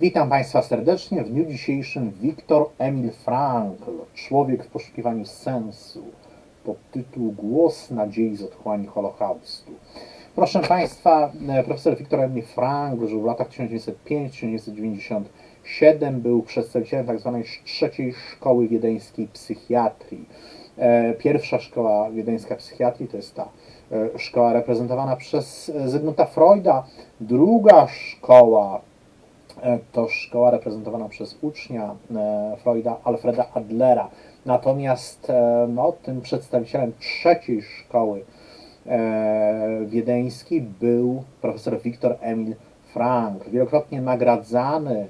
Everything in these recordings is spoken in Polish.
Witam Państwa serdecznie. W dniu dzisiejszym Viktor Emil Frankl, Człowiek w poszukiwaniu sensu, pod tytuł Głos nadziei z otchłani Holokaustu. Proszę Państwa, e, profesor Viktor Emil Frankl żył w latach 1905-1997, był przedstawicielem tzw. trzeciej szkoły wiedeńskiej psychiatrii. E, Pierwsza szkoła wiedeńska psychiatrii to jest ta e, szkoła reprezentowana przez Zygmunta Freuda. Druga szkoła to szkoła reprezentowana przez ucznia e, Freuda, Alfreda Adlera. Natomiast e, no, tym przedstawicielem trzeciej szkoły e, wiedeńskiej był profesor Viktor Emil Frank, wielokrotnie nagradzany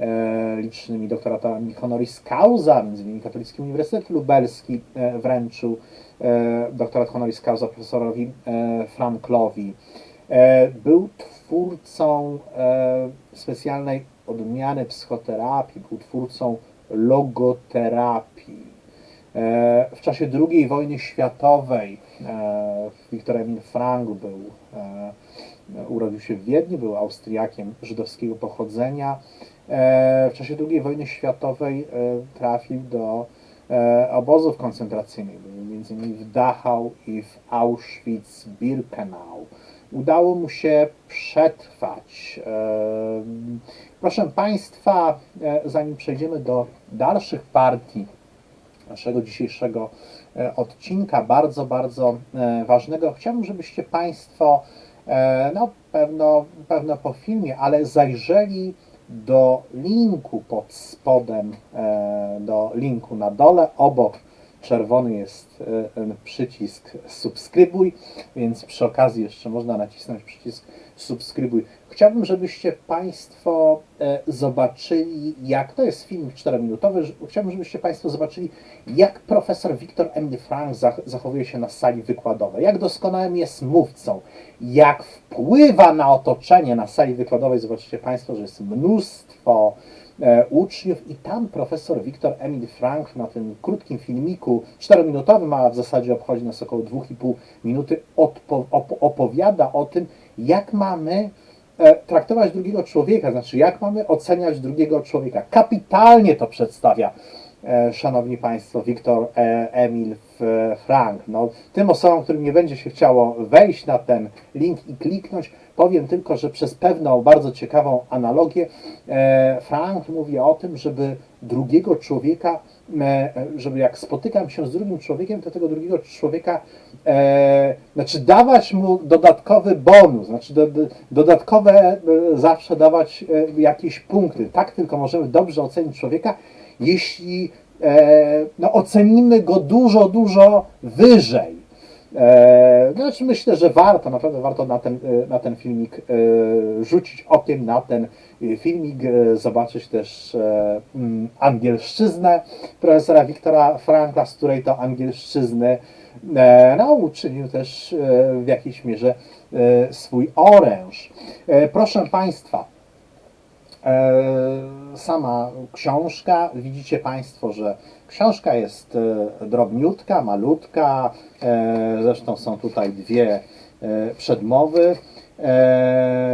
e, licznymi doktoratami honoris causa, innymi Katolicki Uniwersytet Lubelski e, wręczył e, doktorat honoris causa profesorowi e, Franklowi. E, Był twórcą e, specjalnej odmiany psychoterapii, był twórcą logoterapii. E, W czasie II wojny światowej Viktor Emil Frank był, urodził się w Wiedniu, był Austriakiem żydowskiego pochodzenia. W czasie II wojny światowej trafił do obozów koncentracyjnych, między innymi w Dachau i w Auschwitz-Birkenau. Udało mu się przetrwać. Proszę Państwa, e, zanim przejdziemy do dalszych partii naszego dzisiejszego e, odcinka, bardzo, bardzo e, ważnego, chciałbym, żebyście Państwo, no pewno, pewno po filmie, ale zajrzeli do linku pod spodem, do linku na dole, obok czerwony jest e, przycisk subskrybuj, więc przy okazji jeszcze można nacisnąć przycisk subskrybuj. Chciałbym, żebyście Państwo e, zobaczyli, jak to jest film 4-minutowy, ż- chciałbym, żebyście Państwo zobaczyli, jak profesor Viktor Emil Frank zach- zachowuje się na sali wykładowej, jak doskonałym jest mówcą, jak wpływa na otoczenie na sali wykładowej. Zobaczycie Państwo, że jest mnóstwo uczniów i tam profesor Viktor Emil Frank na tym krótkim filmiku, 4-minutowym, a w zasadzie obchodzi nas około 2,5 minuty, opowiada o tym, jak mamy e, traktować drugiego człowieka, znaczy jak mamy oceniać drugiego człowieka. Kapitalnie to przedstawia, e, szanowni Państwo, Viktor e, Emil F- Frank. No, tym osobom, którym nie będzie się chciało wejść na ten link i kliknąć, powiem tylko, że przez pewną bardzo ciekawą analogię e, Frank mówi o tym, żeby drugiego człowieka, e, żeby jak spotykam się z drugim człowiekiem, to tego drugiego człowieka, e, znaczy dawać mu dodatkowy bonus, znaczy do, do, dodatkowe e, zawsze dawać e, jakieś punkty. Tak tylko możemy dobrze ocenić człowieka, jeśli e, no, ocenimy go dużo, dużo wyżej. E, Znaczy myślę, że warto, naprawdę warto na ten, e, na ten filmik rzucić okiem na ten filmik, zobaczyć też mm, angielszczyznę profesora Wiktora Frankla, z której to angielszczyzny no, uczynił też w jakiejś mierze swój oręż. Proszę Państwa, sama książka, widzicie Państwo, że książka jest e, drobniutka, malutka, e, zresztą są tutaj dwie e, przedmowy, e,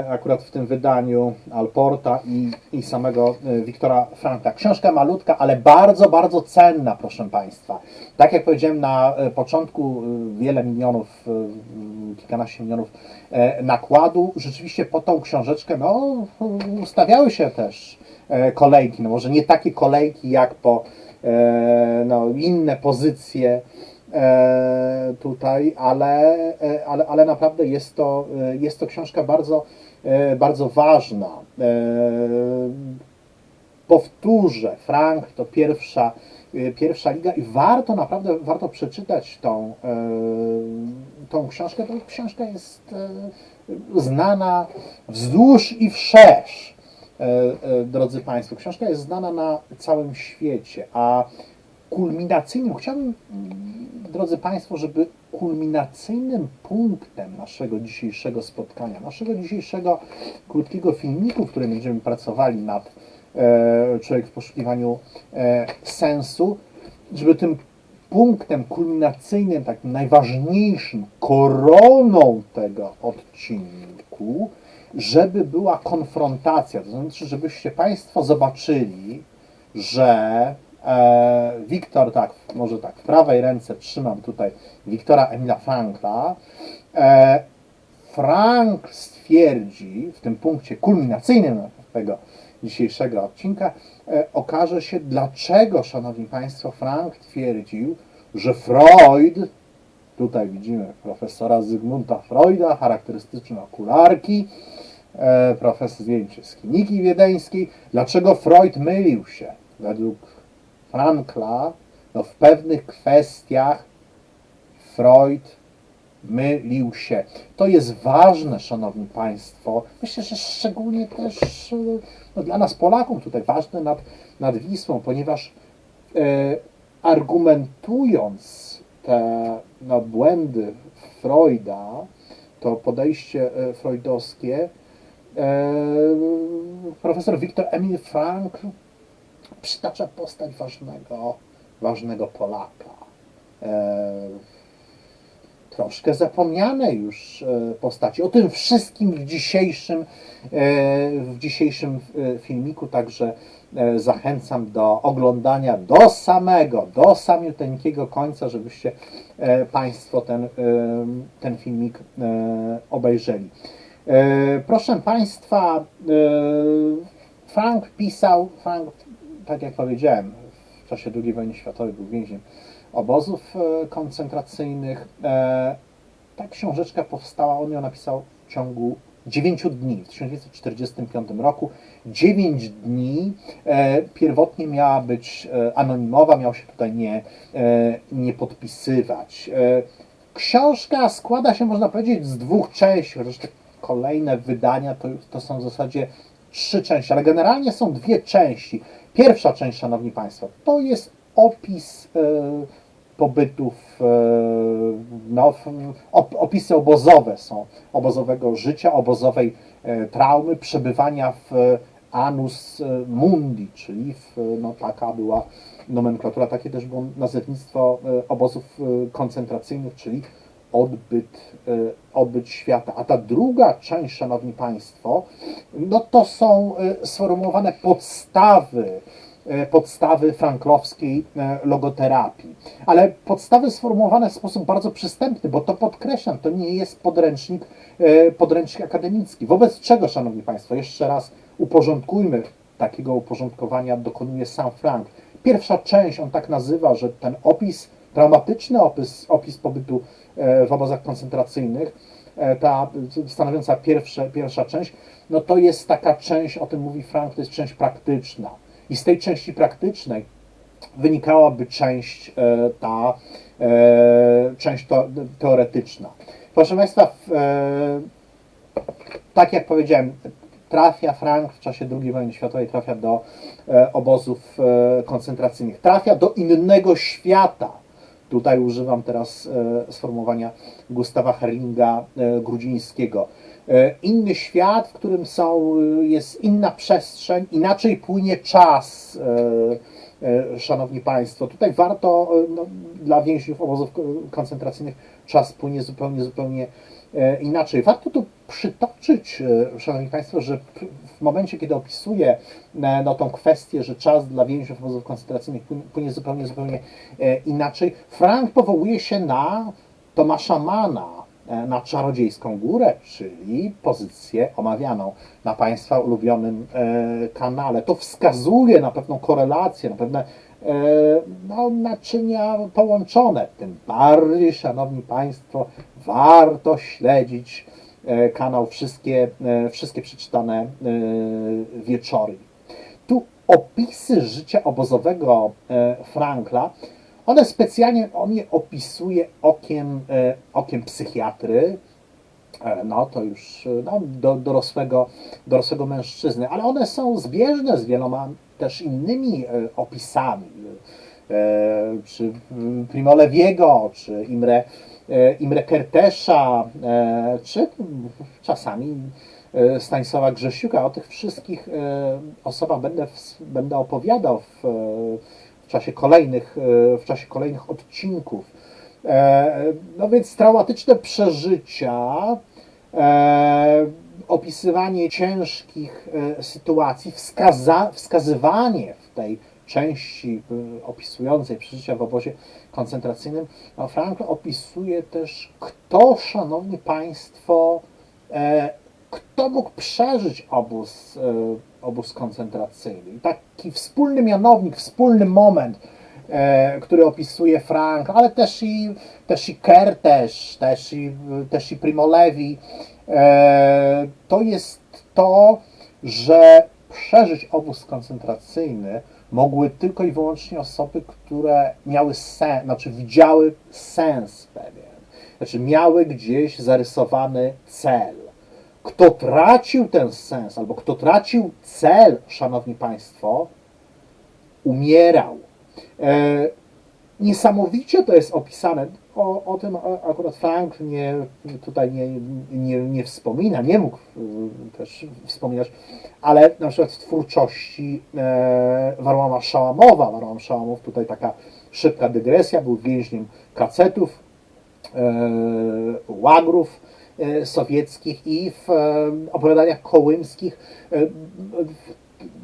akurat w tym wydaniu Alporta i, i samego e, Wiktora Franka. Książka malutka, ale bardzo, bardzo cenna, proszę Państwa. Tak jak powiedziałem na e, początku, e, wiele milionów, e, kilkanaście milionów e, nakładu. Rzeczywiście po tą książeczkę no, ustawiały się też e, kolejki. No może nie takie kolejki jak po e, no, inne pozycje e, tutaj, ale, e, ale, ale naprawdę jest to, e, jest to książka bardzo, e, bardzo ważna. E, powtórzę, Frank to pierwsza, pierwsza liga i warto naprawdę, warto przeczytać tą, e, tą książkę, bo książka jest e, znana wzdłuż i wszerz, e, e, drodzy Państwo. Książka jest znana na całym świecie, a kulminacyjnym, chciałbym, drodzy Państwo, żeby kulminacyjnym punktem naszego dzisiejszego spotkania, naszego dzisiejszego krótkiego filmiku, w którym będziemy pracowali nad e, Człowiek w poszukiwaniu e, sensu, żeby tym punktem kulminacyjnym, takim najważniejszym, koroną tego odcinku żeby była konfrontacja, to znaczy, żebyście Państwo zobaczyli, że Wiktor, tak, może tak, w prawej ręce trzymam tutaj Wiktora Emila Frankla. E, Frank stwierdzi w tym punkcie kulminacyjnym tego dzisiejszego odcinka, e, okaże się, dlaczego, Szanowni Państwo, Frank twierdził, że Freud, tutaj widzimy profesora Zygmunta Freuda, charakterystyczne okularki, e, profesor zdjęcie z kliniki wiedeńskiej, dlaczego Freud mylił się według Frankla, no w pewnych kwestiach Freud mylił się. To jest ważne, Szanowni Państwo. Myślę, że szczególnie też no, dla nas Polaków tutaj ważne nad, nad Wisłą, ponieważ e, argumentując te no, błędy Freuda, to podejście e, freudowskie, e, profesor Viktor Emil Frank przytacza postać ważnego, ważnego Polaka. E, troszkę zapomniane już e, postaci. O tym wszystkim w dzisiejszym, e, w dzisiejszym e, filmiku, także zachęcam do oglądania do samego, do samiuteńkiego końca, żebyście Państwo ten, ten filmik obejrzeli. Proszę Państwa, Frank pisał, Frank, tak jak powiedziałem, w czasie II wojny światowej był więźniem obozów e, koncentracyjnych. E, Ta książeczka powstała, on ją napisał w ciągu 9 dni, w 1945 roku. 9 dni. E, Pierwotnie miała być anonimowa, miał się tutaj nie, nie podpisywać. Książka składa się, można powiedzieć, z dwóch części, chociaż te kolejne wydania to, to są w zasadzie trzy części, ale generalnie są dwie części. Pierwsza część, Szanowni Państwo, to jest opis e, pobytów, e, no, opisy obozowe są, obozowego życia, obozowej e, traumy, przebywania w anus mundi, czyli w, no, taka była nomenklatura, takie też było nazewnictwo obozów koncentracyjnych, czyli odbyt, e, odbyt świata. A ta druga część, Szanowni Państwo, no to są e, sformułowane podstawy, e, podstawy franklowskiej logoterapii. Ale podstawy sformułowane w sposób bardzo przystępny, bo to podkreślam, to nie jest podręcznik, podręcznik akademicki. Wobec czego, Szanowni Państwo, jeszcze raz uporządkujmy, takiego uporządkowania dokonuje sam Frank. Pierwsza część, on tak nazywa, że ten opis, dramatyczny opis, opis pobytu e, w obozach koncentracyjnych, e, ta stanowiąca pierwsze, pierwsza część, no to jest taka część, o tym mówi Frank, to jest część praktyczna. I z tej części praktycznej wynikałaby część e, ta, część teoretyczna. Proszę Państwa, tak jak powiedziałem, trafia Frank w czasie II wojny światowej, trafia do obozów koncentracyjnych, trafia do innego świata. Tutaj używam teraz e, sformułowania Gustawa Herlinga e, Grudzińskiego. E, inny świat, w którym są, jest inna przestrzeń, inaczej płynie czas. Szanowni Państwo, tutaj warto no, dla więźniów obozów ko- koncentracyjnych czas płynie zupełnie, zupełnie inaczej. Warto tu przytoczyć, e, Szanowni Państwo, że w momencie, kiedy opisuję e, no, tą kwestię, że czas dla więźniów obozów koncentracyjnych płynie, zupełnie, zupełnie e, inaczej, Frank powołuje się na Tomasza Mana, e, na Czarodziejską Górę, czyli pozycję omawianą na Państwa ulubionym e, kanale. To wskazuje na pewną korelację, na pewne e, no, naczynia połączone. Tym bardziej, Szanowni Państwo, warto śledzić e, kanał Wszystkie, e, wszystkie przeczytane e, wieczory. Tu opisy życia obozowego e, Frankla, one specjalnie, on je opisuje okiem, e, okiem psychiatry, e, no to już e, no, do, dorosłego, dorosłego mężczyzny, ale one są zbieżne z wieloma też innymi e, opisami, e, czy Primo Leviego, czy Imre, e, Imre Kertesza, czy czasami Stanisława Grzesiuka. O tych wszystkich osobach będę, będę opowiadał w, w czasie kolejnych, w czasie kolejnych odcinków. No więc traumatyczne przeżycia opisywanie ciężkich e, sytuacji, wskaza, wskazywanie w tej części e, opisującej przeżycia w obozie koncentracyjnym, no Frankl opisuje też, kto, szanowni państwo, e, kto mógł przeżyć obóz, obóz koncentracyjny. I taki wspólny mianownik, wspólny moment, który opisuje Frank, ale też i, też i Kertész, też i, też i Primo Levi, e, to jest to, że przeżyć obóz koncentracyjny mogły tylko i wyłącznie osoby, które miały sens, znaczy widziały sens pewien, znaczy miały gdzieś zarysowany cel. Kto tracił ten sens, albo kto tracił cel, szanowni państwo, umierał. E, niesamowicie to jest opisane. O, o tym akurat Frank nie, tutaj nie, nie, nie wspomina, nie mógł y, też wspominać, ale na przykład w twórczości e, Warłama Szałamowa, Warłam Szałamow, tutaj taka szybka dygresja, był więźniem kacetów, e, łagrów e, sowieckich i w e, opowiadaniach kołymskich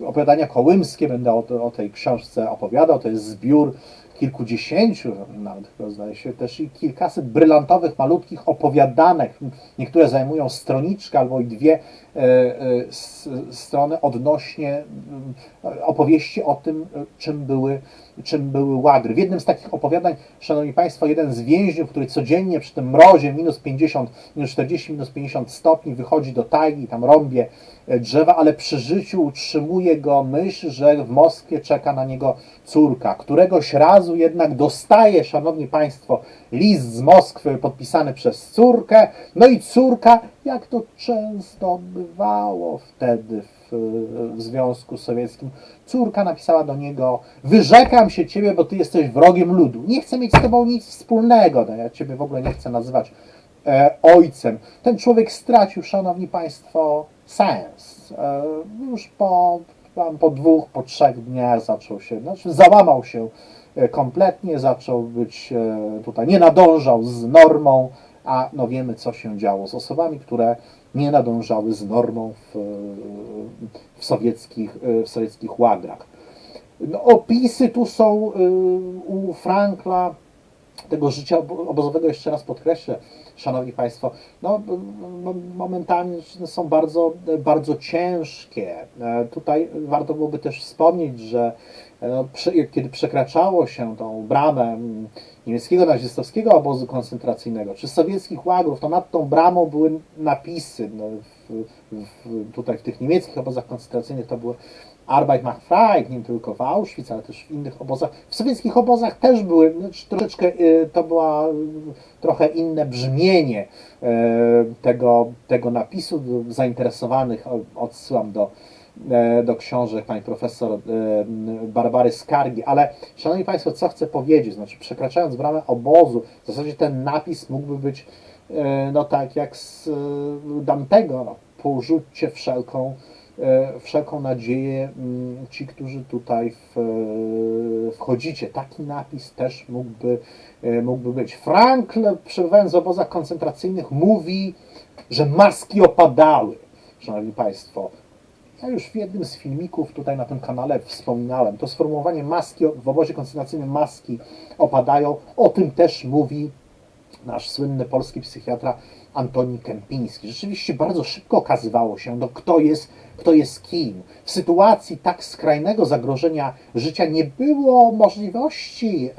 opowiadania kołymskie, będę o, o, tej książce opowiadał. To jest zbiór kilkudziesięciu, nawet zdaje się, też i kilkaset brylantowych, malutkich opowiadanek. Niektóre zajmują stroniczkę albo i dwie e, e, strony odnośnie opowieści o tym, e, czym były, czym były łagry. W jednym z takich opowiadań, Szanowni Państwo, jeden z więźniów, który codziennie przy tym mrozie minus 50, minus 40, minus 50 stopni wychodzi do tajgi tam rąbie e, drzewa, ale przy życiu utrzymuje go myśl, że w Moskwie czeka na niego córka. Któregoś razu jednak dostaje, Szanowni Państwo, list z Moskwy podpisany przez córkę, no i córka, jak to często bywało wtedy w, w Związku Sowieckim, córka napisała do niego, wyrzekam się ciebie, bo ty jesteś wrogiem ludu. Nie chcę mieć z tobą nic wspólnego, no ja ciebie w ogóle nie chcę nazywać e, ojcem. Ten człowiek stracił, szanowni państwo, sens. E, już po, po dwóch, po trzech dniach zaczął się, znaczy załamał się e, kompletnie, zaczął być e, tutaj, nie nadążał z normą, a no wiemy, co się działo z osobami, które nie nadążały z normą w, w, sowieckich, w sowieckich łagrach. No, opisy tu są y, u Frankla tego życia obo- obozowego, jeszcze raz podkreślę, Szanowni Państwo, no, momentami są bardzo, bardzo ciężkie. E, Tutaj warto byłoby też wspomnieć, że no, przy, kiedy przekraczało się tą bramę niemieckiego nazistowskiego obozu koncentracyjnego, czy sowieckich łagrów, to nad tą bramą były napisy. No, w, w, tutaj w tych niemieckich obozach koncentracyjnych to były Arbeit macht frei, nie tylko w Auschwitz, ale też w innych obozach. W sowieckich obozach też były, znaczy troszeczkę y, to była y, trochę inne brzmienie tego, tego napisu. Zainteresowanych odsyłam do, e, do książek pani profesor e, Barbary Skargi. Ale, szanowni państwo, co chcę powiedzieć? Znaczy, przekraczając bramę obozu, w zasadzie ten napis mógłby być e, no tak jak z e, Dantego, no, porzućcie wszelką e, wszelką nadzieję mm, ci, którzy tutaj w, e, wchodzicie. Taki napis też mógłby, e, mógłby być. Frankl, przebywając w obozach koncentracyjnych, mówi, że maski opadały. Szanowni Państwo, ja już w jednym z filmików tutaj na tym kanale wspominałem, to sformułowanie maski w obozie koncentracyjnym maski opadają, o tym też mówi nasz słynny polski psychiatra Antoni Kępiński. Rzeczywiście bardzo szybko okazywało się, no, kto, jest, kto jest kim. W sytuacji tak skrajnego zagrożenia życia nie było możliwości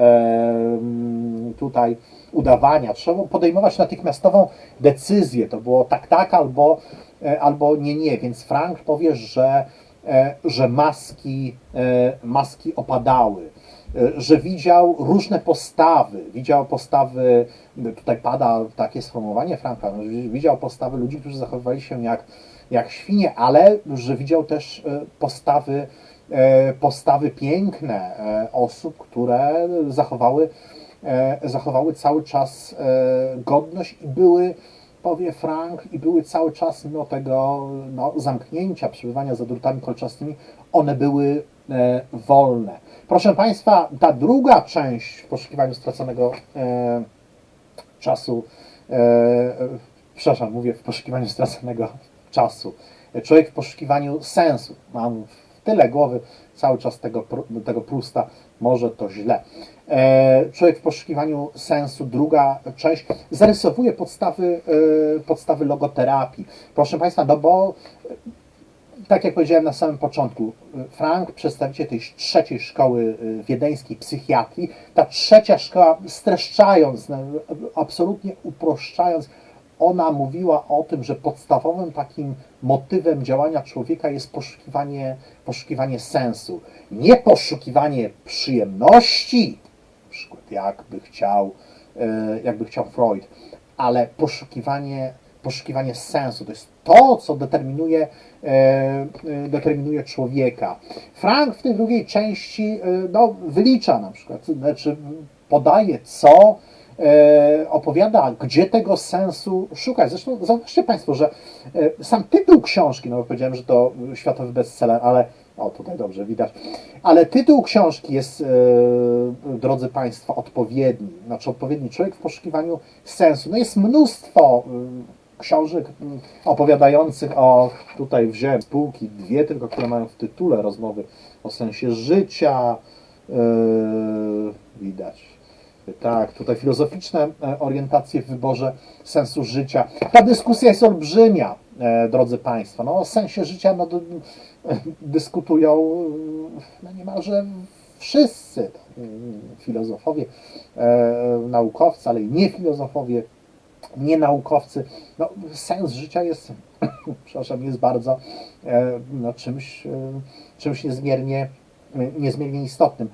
tutaj udawania. Trzeba podejmować natychmiastową decyzję. To było tak, tak albo, e, albo nie, nie. Więc Frank powie, że, e, że maski, e, maski opadały że widział różne postawy, widział postawy, tutaj pada takie sformułowanie Franka, no, widział postawy ludzi, którzy zachowywali się jak, jak świnie, ale że widział też postawy, postawy piękne osób, które zachowały, zachowały cały czas e, godność i były powie Frank, i były cały czas mimo tego no, zamknięcia, przebywania za drutami kolczastymi, one były e, wolne. Proszę Państwa, ta druga część w poszukiwaniu straconego e, czasu e, przepraszam, mówię w poszukiwaniu straconego czasu. Człowiek w poszukiwaniu sensu. Mam tyle głowy cały czas tego, tego Prusta, może to źle. E, Człowiek w poszukiwaniu sensu, druga część, zarysowuje podstawy, e, podstawy logoterapii. Proszę Państwa, no bo tak jak powiedziałem na samym początku, Frank, przedstawiciel tej trzeciej szkoły wiedeńskiej psychiatrii, ta trzecia szkoła, streszczając, absolutnie uproszczając, ona mówiła o tym, że podstawowym takim motywem działania człowieka jest poszukiwanie, poszukiwanie sensu. Nie poszukiwanie przyjemności, na przykład jakby chciał, e, jakby chciał Freud, ale poszukiwanie, poszukiwanie sensu. To jest to, co determinuje, e, e, determinuje człowieka. Frank w tej drugiej części no, wylicza na przykład, znaczy podaje co, opowiada, gdzie tego sensu szukać. Zresztą zauważcie Państwo, że e, sam tytuł książki, no bo powiedziałem, że to światowy bestseller, ale o, tutaj dobrze widać. Ale tytuł książki jest, e, drodzy Państwo, odpowiedni. Znaczy odpowiedni człowiek w poszukiwaniu sensu. No jest mnóstwo e, książek m, opowiadających o, tutaj wziąłem spółki, dwie tylko, które mają w tytule rozmowy o sensie życia. E, widać. Tak, tutaj filozoficzne e, orientacje w wyborze sensu życia. Ta dyskusja jest olbrzymia, e, drodzy Państwo. No, o sensie życia no, dyskutują e, no, niemalże wszyscy mm, filozofowie, naukowcy, ale i nie filozofowie, nie naukowcy. No, sens życia jest, przepraszam, jest bardzo no, czymś, czymś niezmiernie, niezmiernie istotnym.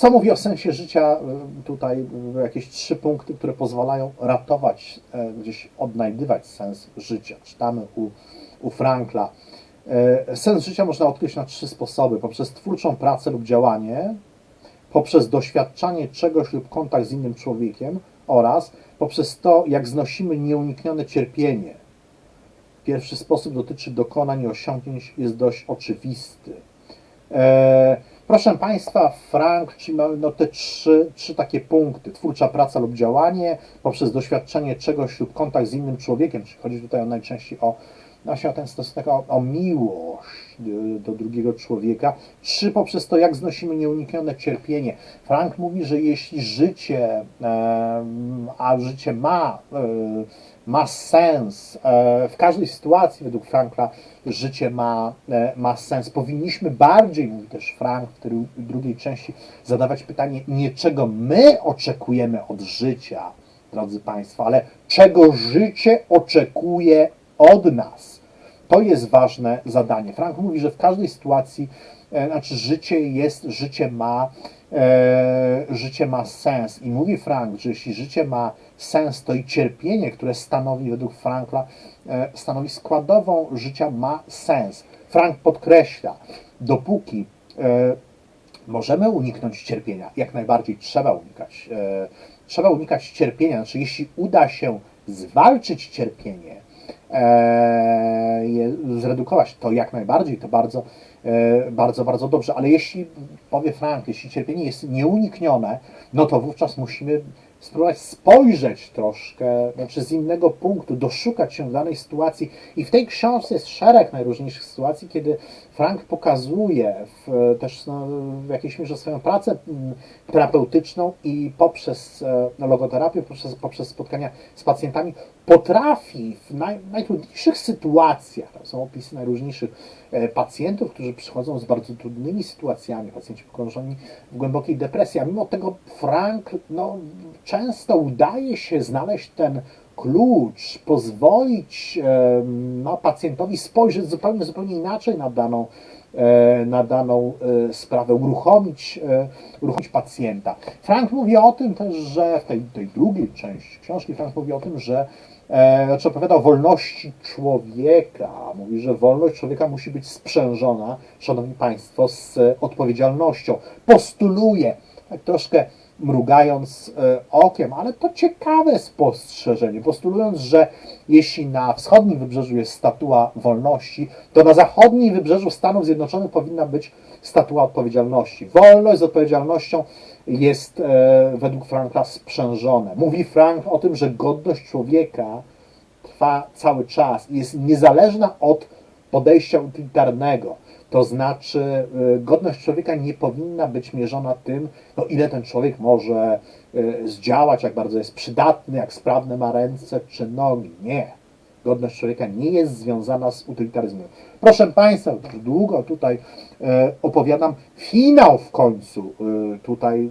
E, co mówi o sensie życia? Y, Tutaj y, jakieś trzy punkty, które pozwalają ratować, e, gdzieś odnajdywać sens życia. Czytamy u, u Frankla. E, Sens życia można odkryć na trzy sposoby. Poprzez twórczą pracę lub działanie, poprzez doświadczanie czegoś lub kontakt z innym człowiekiem oraz poprzez to, jak znosimy nieuniknione cierpienie. Pierwszy sposób dotyczy dokonań i osiągnięć, jest dość oczywisty. Proszę Państwa, Frank, mamy no te trzy, trzy takie punkty. Twórcza praca lub działanie, poprzez doświadczenie czegoś lub kontakt z innym człowiekiem, czyli chodzi tutaj najczęściej o, no właśnie o ten stosunek, o, o miłość y, do drugiego człowieka. Trzy, poprzez to, jak znosimy nieuniknione cierpienie. Frank mówi, że jeśli życie, em, a życie ma, y, ma sens, e, w każdej sytuacji według Frankla życie ma, e, ma sens. Powinniśmy bardziej, mówi też Frank w tej drugiej części, zadawać pytanie nie czego my oczekujemy od życia, drodzy Państwo, ale czego życie oczekuje od nas. To jest ważne zadanie. Frank mówi, że w każdej sytuacji, e, znaczy życie jest, życie ma, e, życie ma sens. I mówi Frank, że jeśli życie ma sens, to i cierpienie, które stanowi według Frankla, e, stanowi składową życia, ma sens. Frank podkreśla, dopóki e, możemy uniknąć cierpienia, jak najbardziej trzeba unikać. E, trzeba unikać cierpienia, znaczy jeśli uda się zwalczyć cierpienie, je zredukować, to jak najbardziej, to bardzo, e, bardzo, bardzo dobrze. Ale jeśli, powie Frank, jeśli cierpienie jest nieuniknione, no to wówczas musimy spróbować spojrzeć troszkę, znaczy z innego punktu, doszukać się danej sytuacji. I w tej książce jest szereg najróżniejszych sytuacji, kiedy Frank pokazuje w, też no, w jakiejś mierze swoją pracę mm, terapeutyczną i poprzez no, logoterapię, poprzez, poprzez spotkania z pacjentami potrafi w naj, najtrudniejszych sytuacjach, tam są opisy najróżniejszych e, pacjentów, którzy przychodzą z bardzo trudnymi sytuacjami, pacjenci pogrążeni w głębokiej depresji, a mimo tego Frank no, często udaje się znaleźć ten klucz, pozwolić no, pacjentowi spojrzeć zupełnie, zupełnie inaczej na daną, e, na daną e, sprawę, uruchomić, e, uruchomić pacjenta. Frank mówi o tym też, że w tej, tej drugiej części książki Frank mówi o tym, że znaczy opowiada o wolności człowieka. Mówi, że wolność człowieka musi być sprzężona, szanowni państwo, z odpowiedzialnością. Postuluje tak troszkę mrugając e, okiem, ale to ciekawe spostrzeżenie, postulując, że jeśli na wschodnim wybrzeżu jest statua wolności, to na zachodnim wybrzeżu Stanów Zjednoczonych powinna być statua odpowiedzialności. Wolność z odpowiedzialnością jest e, według Franka sprzężone. Mówi Frank o tym, że godność człowieka trwa cały czas i jest niezależna od podejścia utylitarnego. To znaczy, y, godność człowieka nie powinna być mierzona tym, no ile ten człowiek może y, zdziałać, jak bardzo jest przydatny, jak sprawne ma ręce czy nogi. Nie. Godność człowieka nie jest związana z utylitaryzmem. Proszę Państwa, długo tutaj e, opowiadam finał w końcu. E, tutaj e,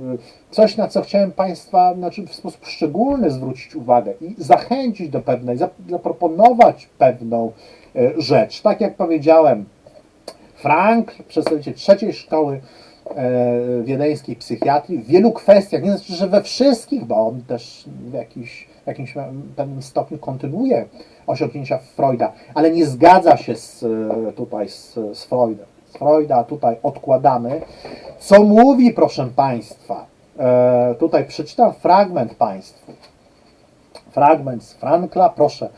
coś, na co chciałem Państwa znaczy w sposób szczególny zwrócić uwagę i zachęcić do pewnej, zaproponować pewną rzecz. Tak jak powiedziałem, Frank, przedstawiciel trzeciej szkoły e, wiedeńskiej psychiatrii, w wielu kwestiach, nie znaczy, że we wszystkich, bo on też w jakiś, jakimś pewnym stopniu kontynuuje osiągnięcia Freuda, ale nie zgadza się z, e, tutaj z, z Freudem. Z Freuda tutaj odkładamy. Co mówi, proszę Państwa? E, tutaj przeczytam fragment Państwu. Fragment z Frankla. Proszę,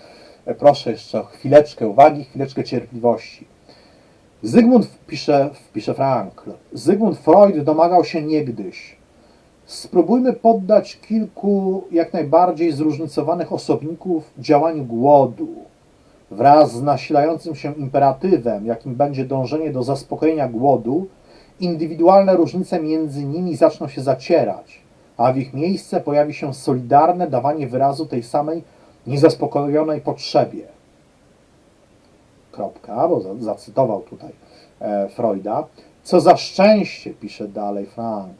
proszę jeszcze o chwileczkę uwagi, chwileczkę cierpliwości. Zygmunt, pisze, pisze Frank, Zygmunt Freud domagał się niegdyś. Spróbujmy poddać kilku jak najbardziej zróżnicowanych osobników działaniu głodu. Wraz z nasilającym się imperatywem, jakim będzie dążenie do zaspokojenia głodu, indywidualne różnice między nimi zaczną się zacierać, a w ich miejsce pojawi się solidarne dawanie wyrazu tej samej niezaspokojonej potrzebie kropka, bo zacytował tutaj e, Freuda. Co za szczęście, pisze dalej Frank,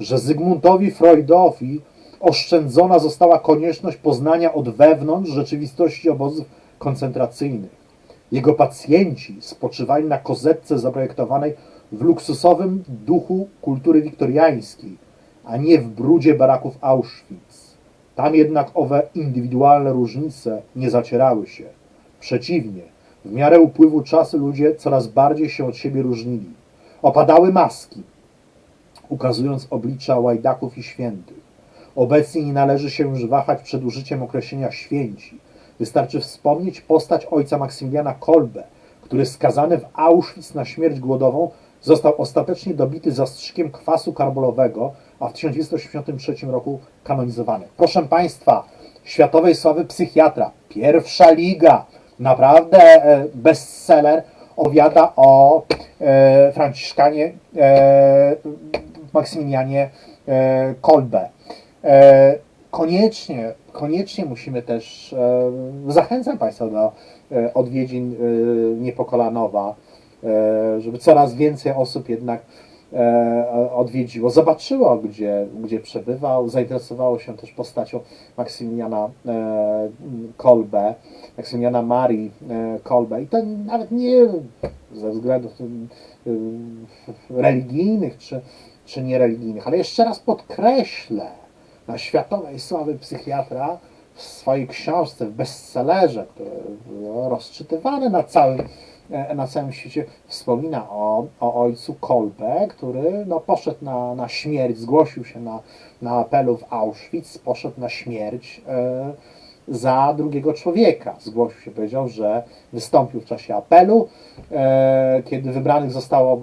że Zygmuntowi Freudowi oszczędzona została konieczność poznania od wewnątrz rzeczywistości obozów koncentracyjnych. Jego pacjenci spoczywali na kozetce zaprojektowanej w luksusowym duchu kultury wiktoriańskiej, a nie w brudzie baraków Auschwitz. Tam jednak owe indywidualne różnice nie zacierały się. Przeciwnie, w miarę upływu czasu ludzie coraz bardziej się od siebie różnili. Opadały maski, ukazując oblicza łajdaków i świętych. Obecnie nie należy się już wahać przed użyciem określenia święci. Wystarczy wspomnieć postać ojca Maksymiliana Kolbe, który skazany w Auschwitz na śmierć głodową został ostatecznie dobity zastrzykiem kwasu karbolowego, a w 1983 roku kanonizowany. Proszę Państwa, światowej sławy psychiatra, pierwsza liga, naprawdę e, bestseller opowiada o e, Franciszkanie e, Maksymilianie Kolbe. Koniecznie, koniecznie musimy też, zachęcam Państwa do odwiedzin Niepokolanowa, żeby coraz więcej osób jednak E, odwiedziło, zobaczyło, gdzie, gdzie przebywał, zainteresowało się też postacią Maksymiliana e, Kolbe, Maksymiliana Marii e, Kolbe. I to nawet nie ze względów religijnych czy, czy niereligijnych, ale jeszcze raz podkreślę, na światowej sławy psychiatra w swojej książce, w bestsellerze, które było rozczytywane na całym E, na całym świecie wspomina o, o ojcu Kolbe, który no, poszedł na, na śmierć, zgłosił się na, na apelu w Auschwitz, poszedł na śmierć e, za drugiego człowieka. Zgłosił się, powiedział, że wystąpił w czasie apelu, e, kiedy wybranych zostało,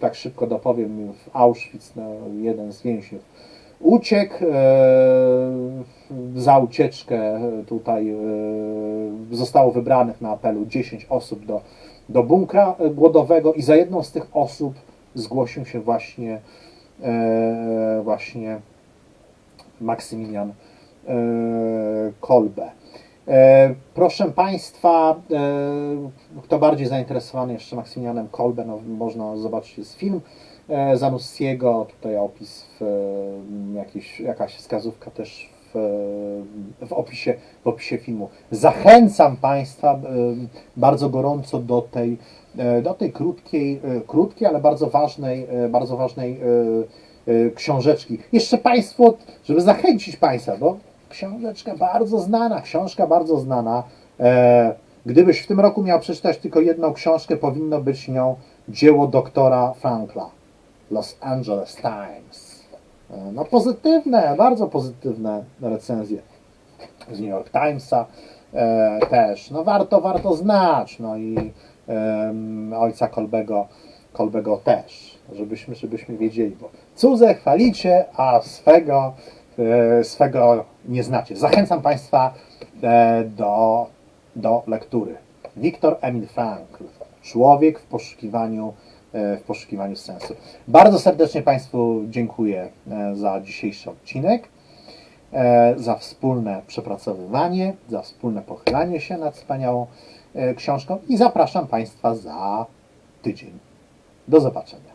tak szybko dopowiem, w Auschwitz no, jeden z więźniów uciekł. E, za ucieczkę tutaj e, zostało wybranych na apelu 10 osób do do bunkra e, głodowego i za jedną z tych osób zgłosił się właśnie, e, właśnie Maksymilian e, Kolbe. E, proszę Państwa, e, kto bardziej zainteresowany jeszcze Maksymilianem Kolbe, no, można zobaczyć jest film e, Zanussiego, tutaj opis, w, jakiś, jakaś wskazówka też w, opisie, w opisie filmu. Zachęcam Państwa bardzo gorąco do tej, e, do tej krótkiej, e, krótkiej, ale bardzo ważnej, e, bardzo ważnej książeczki. Jeszcze Państwo, żeby zachęcić Państwa, bo książeczka bardzo znana, książka bardzo znana. Gdybyś w tym roku miał przeczytać tylko jedną książkę, powinno być nią dzieło doktora Frankla, Los Angeles Times. E, no pozytywne, bardzo pozytywne recenzje z New York Timesa e, też. No warto, warto znać. No i em, ojca Kolbego, Kolbego też, żebyśmy, żebyśmy wiedzieli, bo cudze chwalicie, a swego, e, swego nie znacie. Zachęcam Państwa e, do, do lektury. Wiktor Emil Frankl. Człowiek w poszukiwaniu, e, w poszukiwaniu sensu. Bardzo serdecznie Państwu dziękuję e, za dzisiejszy odcinek e, za wspólne przepracowywanie, za wspólne pochylanie się nad wspaniałą e, książką i zapraszam Państwa za tydzień. Do zobaczenia.